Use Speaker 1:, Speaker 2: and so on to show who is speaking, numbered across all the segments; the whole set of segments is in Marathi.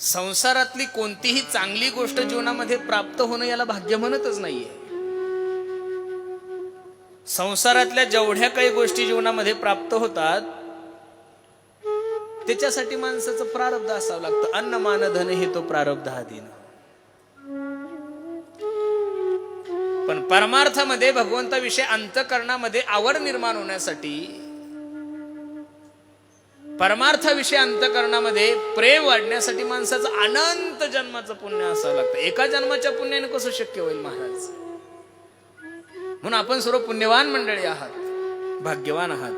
Speaker 1: संसारातली कोणतीही चांगली गोष्ट जीवनामध्ये प्राप्त होणं याला भाग्य म्हणतच नाहीये. संसारातल्या जेवढ्या काही गोष्टी जीवनामध्ये प्राप्त होतात त्याच्यासाठी माणसाचं प्रारब्ध असावं लागतं. अन्न मान धन हे तो प्रारब्ध आधीन पण परमार्थामध्ये भगवंताविषयी अंतकरणामध्ये आवड निर्माण होण्यासाठी परमार्थाविषयी अंतकरणामध्ये प्रेम वाढण्यासाठी माणसाचं अनंत जन्माचं पुण्य असावं लागतं. एका जन्माच्या पुण्याने कसं शक्य होईल महाराज? म्हणून आपण सर्व पुण्यवान मंडळी आहात भाग्यवान आहात.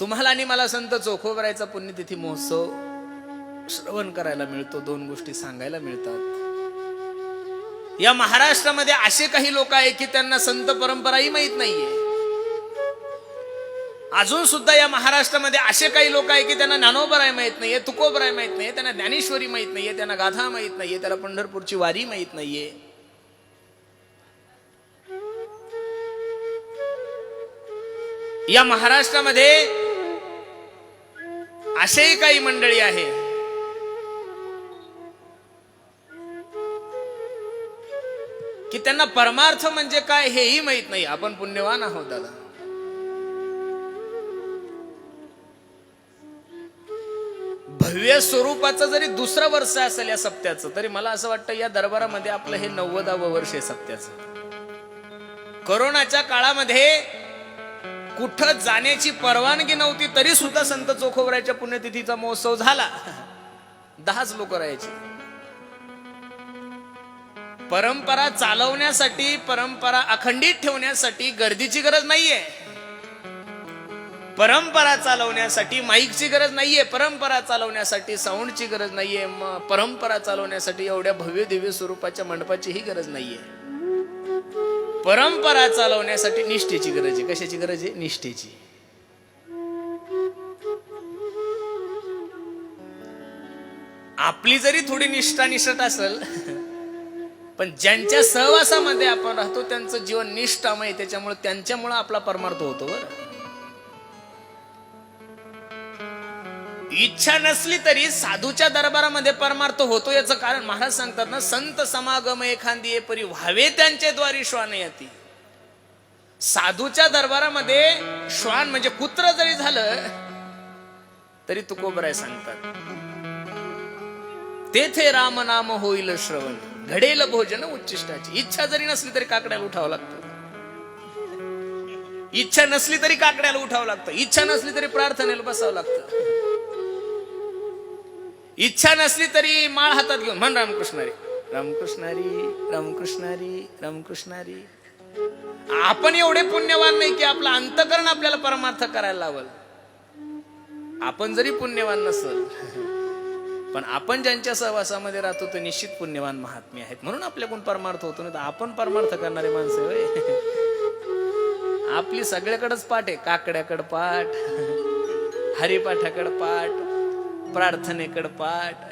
Speaker 1: तुम्हाला आणि मला संत चोखोबरायचा पुण्यतिथी महोत्सव श्रवण करायला मिळतो दोन गोष्टी सांगायला मिळतात. या महाराष्ट्रामध्ये असे काही लोक आहेत की त्यांना संत परंपराही माहीत नाहीये. अजून सुद्धा या महाराष्ट्रामध्ये असे काही लोक आहे की त्यांना ज्ञानोबराय माहीत नाहीये तुकोबराय माहीत नाहीये त्यांना ज्ञानेश्वरी माहीत नाहीये त्यांना गाथा माहीत नाहीये त्याला पंढरपूरची वारी माहीत नाहीये. या महाराष्ट्रामध्ये असेही काही मंडळी आहे की त्यांना परमार्थ म्हणजे काय हेही माहीत नाही. आपण पुण्यवान आहोत दादा. भव्य स्वरूपाचं जरी दुसरं वर्ष असेल या सप्त्याचं तरी मला असं वाटतं या दरबारामध्ये आपलं हे नव्वदावं वर्ष आहे सप्त्याचं. कोरोनाच्या काळामध्ये कुठं जाण्याची परवानगी नव्हती तरी सुद्धा संत चोखोबराच्या पुण्यतिथीचा महोत्सव झाला. दहाच लोक राहायचे. परंपरा चालवण्यासाठी परंपरा अखंडित ठेवण्यासाठी गर्दीची गरज नाहीये. परंपरा चालवण्यासाठी माईकची गरज नाहीये परंपरा चालवण्यासाठी साऊंडची गरज नाहीये परंपरा चालवण्यासाठी एवढ्या भव्य दिव्य स्वरूपाच्या मंडपाचीही गरज नाहीये. परंपरा चालवण्यासाठी निष्ठेची गरज आहे. कशाची गरज आहे? निष्ठेची. आपली जरी थोडी निष्ठा निष्ठत असेल पण ज्यांच्या सहवासामध्ये आपण राहतो त्यांचं जीवन निष्ठामय त्याच्यामुळे त्यांच्यामुळे आपला परमार्थ होतो बरं. इच्छा नसली तरी साधूच्या दरबारामध्ये परमार्थ होतो याचं कारण महाराज सांगतात ना संत समागम एखादी परी व्हावे त्यांचे द्वारी श्वान येते. साधूच्या दरबारामध्ये श्वान म्हणजे कुत्र जरी झालं तरी तुकोबराय सांगतात तेथे राम नाम होईल श्रवण घडेल भोजन उच्चिष्टाची इच्छा जरी नसली तरी काकड्याला उठावं लागतं. इच्छा नसली तरी काकड्याला उठावं लागतं. इच्छा नसली तरी प्रार्थनेला बसावं लागतं. इच्छा नसली तरी माळ हातात घेऊन. म्हण रामकृष्णारी. रामकृष्णारी रामकृष्णारी रामकृष्णारी. आपण एवढे पुण्यवान नाही की आपलं अंतकरण आपल्याला परमार्थ करायला लावल. आपण जरी पुण्यवान नसल पण आपण ज्यांच्या सहवासामध्ये राहतो ते निश्चित पुण्यवान महात्मे आहेत. म्हणून आपल्याकडून परमार्थ होतो. ना तर आपण परमार्थ करणारे माणसं होय. आपली सगळ्याकडेच पाठ आहे. काकड्याकड पाठ हरिपाठाकड पाठ प्रार्थनेकड पाठ